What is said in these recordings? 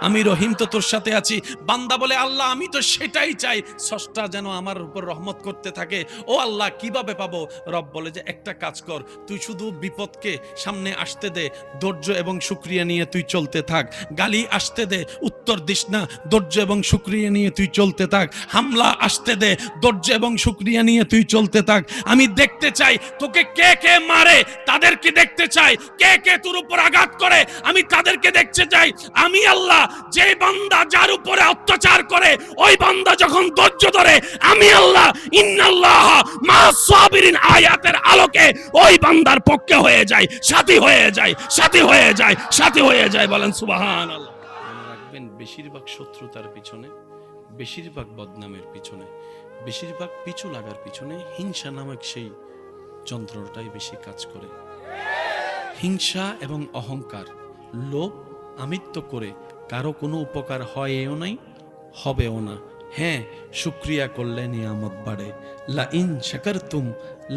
আমি রহিম তো তোর সাথে আছি। বান্দা বলে, আল্লাহ, আমি তো সেটাই চাই। সষ্টা যেন আমার উপর রহমত করতে থাকে। ও আল্লাহ, কীভাবে পাবো? রব বলে যে, একটা কাজ কর, তুই শুধু বিপদকে সামনে আসতে দে, ধৈর্য এবং শুক্রিয়া নিয়ে তুই চলতে থাক। গালি আসতে দে, উত্তর দিস না, ধৈর্য এবং শুক্রিয়া নিয়ে তুই চলতে থাক। হামলা আসতে দে, ধৈর্য এবং শুক্রিয়া নিয়ে তুই চলতে থাক। আমি দেখতে চাই, তোকে কে কে মারে? তাদেরকে দেখতে চাই? কে কে তোর উপর আঘাত করে? আমি তাদেরকে দেখতে চাই। আমি আল্লাহ যে বান্দা যার উপরে অত্যাচার করে, ওই বান্দা যখন ধৈর্য ধরে, আমি আল্লাহ, ইন্নাল্লাহ, মা সাবিরিন আয়াতের আলোকে ওই বান্দার পক্ষে হয়ে যায় সাথী হয়ে যায় সাথী হয়ে যায় সাথী হয়ে যায় বলেন, সুবহানাল্লাহ। রাখবেন, বেশিরভাগ শত্রুতার পিছনে, বেশিরভাগ বদনামের পিছনে, বেশিরভাগ পিছু লাগার পিছনে হিংসা নামক সেই যন্ত্রটাই বেশি কাজ করে। হিংসা এবং অহংকার, লোভ, আমিত্ব করে কারও কোনো উপকার হয়ও নাই, হবেও না। হ্যাঁ শুক্রিয়া করলে নিয়ামত বাড়ে। লা ইন শাকারতুম,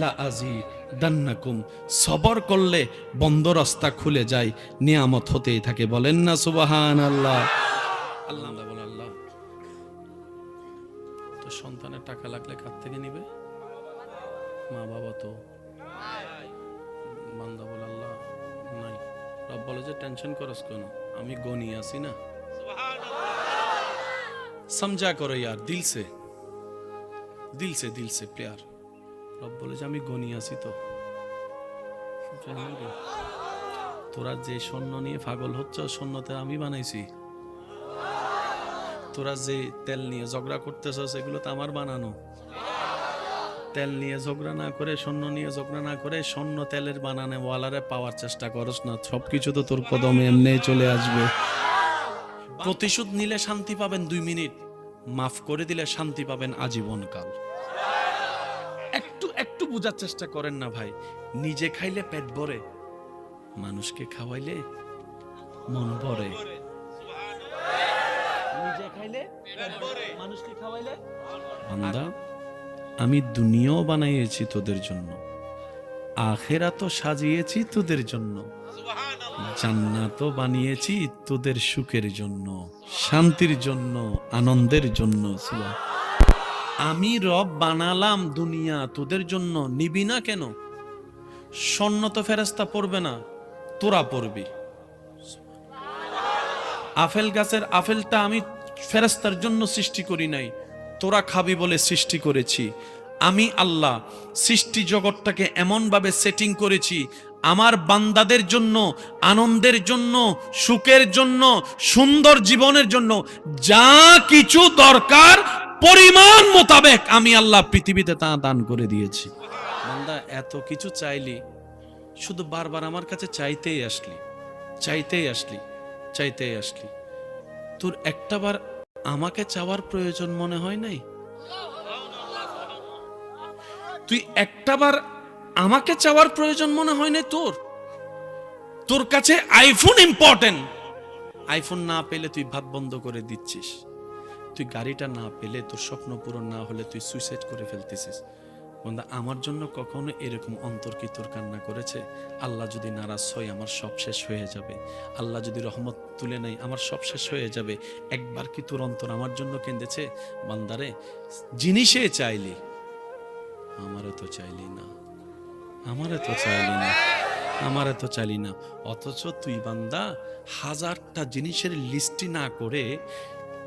লা আজি দান্নাকুম সবর করলে বন্ধ রাস্তা খুলে যায়, নিয়ামত হতেই থাকে। বলেন না সুবাহান আল্লাহ আল্লাহ আল্লাহ। তো সন্তানের টাকা লাগলে কার থেকে নিবে? মা বাবা তো। সব বলে যে টেনশন করস কেন? আমি গনি আছি না। সমঝা করো ইয়ার, দিল সে। দিল সে দিল সে, প্যার। রব বলে যে, আমি গনি আছি তো। তোরা যে স্বর্ণ নিয়ে পাগল হচ্ছ সৈন্যতে আমি বানাইছি। তোরা যে তেল নিয়ে ঝগড়া করতেছ সেগুলো তো আমার বানানো। তেল নিয়ে ঝগড়া না করে স্বর্ণ নিয়ে ঝগড়া না করে স্বর্ণ তেলের বানানে ওয়ালারে পাওয়ার চেষ্টা করস না। সবকিছু তো তোর কদমে এমনি চলে আসবে। প্রতিশোধ নিলে শান্তি পাবেন দুই মিনিট, মাফ করে দিলে শান্তি পাবেন আজীবনকাল। একটু একটু বোঝার চেষ্টা করেন না ভাই, নিজে খাইলে পেট ভরে, মানুষকে খাওয়াইলে মন ভরে। নিজে খাইলে মানুষকে খাওয়াইলে আমি দুনিয়াও বানাইয়েছি তোদের জন্য। আখেরা তো সাজিয়েছি তোদের জন্য। জান্নাতও বানিয়েছি তোদের সুখের জন্য, শান্তির জন্য, আনন্দের জন্য আমি রব বানালাম দুনিয়া তোদের জন্য, নিবি না কেন? স্বর্ণ তো ফেরেস্তা পড়বে না, তোরা পড়বি। আপেল গাছের আপেলটা আমি ফেরেস্তার জন্য সৃষ্টি করি নাই তোরা খাবি বলে সৃষ্টি করেছি। আমি আল্লাহ, সৃষ্টি জগৎটাকে এমনভাবে সেটিং করেছি, আমার বান্দাদের জন্য, আনন্দের জন্য, সুখের জন্য, সুন্দর জীবনের জন্য যা কিছু দরকার পরিমাণ মোতাবেক আমি আল্লাহ পৃথিবীতে তা দান করে দিয়েছি। বান্দা, এত কিছু চাইলি, শুধু বারবার আমার কাছে চাইতেই আসলি চাইতেই আসলি চাইতেই আসলি। তোর একটাবার আমাকে চাওয়ার প্রয়োজন মনে হয় নাই? তুই একটাবার আমাকে চাওয়ার প্রয়োজন মনে হয় নাই তোর? তোর কাছে আইফোন ইম্পর্টেন্ট আইফোন না পেলে তুই ভাত বন্ধ করে দিচ্ছিস। তুই গাড়িটা না পেলে তোর স্বপ্ন পূরণ না হলে তুই সুইসাইড করে ফেলতেছিস। বন্ধা আমার জন্য কখনো এরকম অন্তর কি তোর কান্না করেছে? আল্লাহ যদি নারাজ হয়, আমার সব শেষ হয়ে যাবে। আল্লাহ যদি রহমত তুলে নেয়, আমার সব শেষ হয়ে যাবে। একবার কি তোর অন্তর আমার জন্য কেঁদেছে? বান্দারে জিনিসে চাইলি, আমারও তো চাইলি না। আমারে তো চাইলি না। আমারে তো চাইলি না। অথচ তুই বান্দা, হাজারটা জিনিসের লিস্টি না করে,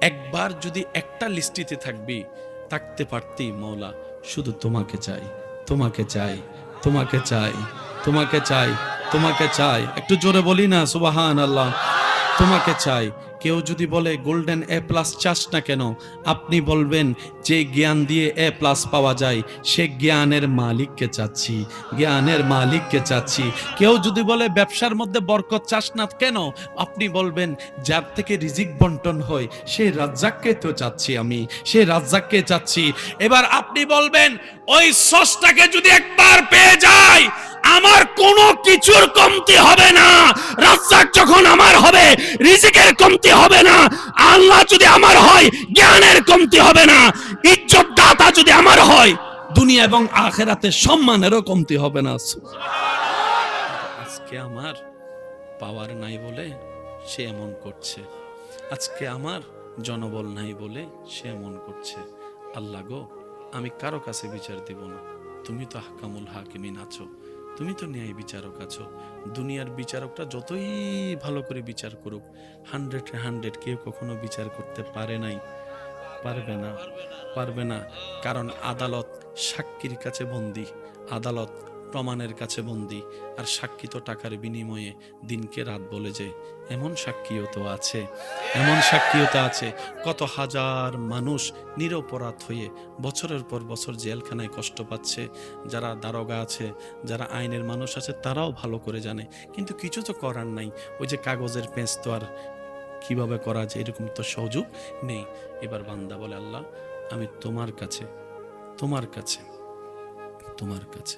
একবার যদি একটা লিস্টিতে থাকবি, থাকতে পারতি মৌলা। শুধু তোমাকে চাই তোমাকে চাই তোমাকে চাই তোমাকে চাই তোমাকে চাই। একটু জোরে বলি না সুবাহান আল্লাহ তোমাকে চাই কেউ যদি বলে গোল্ডেন এ প্লাস চাস না কেন? আপনি বলবেন, যে জ্ঞান দিয়ে এ প্লাস পাওয়া যায়, সে জ্ঞানের মালিককে চাচ্ছি, জ্ঞানের মালিককে চাচ্ছি। কেউ যদি বলে, ব্যবসার মধ্যে বরকত চাস না কেন? আপনি বলবেন, যার থেকে রিজিক বন্টন হয় সেই রাজ্জাককে তো চাচ্ছি আমি সেই রাজ্জাককে চাচ্ছি। এবার আপনি বলবেন, ওই সসটাকে যদি একবার পেয়ে যায় আমার কোনো কিছুর কমতি হবে না। রাজ্জাক যখন আমার হবে, রিজিকের কমতি হবে না। আল্লাহ যদি আমার হয়, জ্ঞানের কমতি হবে না। ইজ্জত দাতা যদি আমার হয়, দুনিয়া এবং আখেরাতে সম্মানেরও কমতি হবে না। আজকে আমার পাওয়ার নাই বলে সে এমন করছে। আজকে আমার জনবল নাই বলে সে এমন করছে। আল্লাহ গো, আমি কারও কাছে বিচার দেব না। তুমি তো হাকামুল হাকিমিন আছো। তুমি তো ন্যায় বিচারক আছো। দুনিয়ার বিচারকটা যতই ভালো করে বিচার করুক হান্ড্রেড হান্ড্রেড কেউ কখনো বিচার করতে পারে নাই। পারবে না পারবে না। কারণ আদালত সাক্ষীর কাছে বন্দী। আদালত প্রমাণের কাছে বন্দি আর সাক্ষী তো টাকার বিনিময়ে দিনকে রাত বলে যে, এমন সাক্ষীও তো আছে, এমন সাক্ষীও তো আছে। কত হাজার মানুষ নিরপরাধ হয়ে বছরের পর বছর জেলখানায় কষ্ট পাচ্ছে। যারা দারোগা আছে, যারা আইনের মানুষ আছে, তারাও ভালো করে জানে। কিন্তু কিছু তো করার নাই। ওই যে কাগজের পেঁচ তো আর কীভাবে করা যায়, এরকম তো সহযোগ নেই। এবার বান্দা বলে, আল্লাহ, আমি তোমার কাছে তোমার কাছে তোমার কাছে।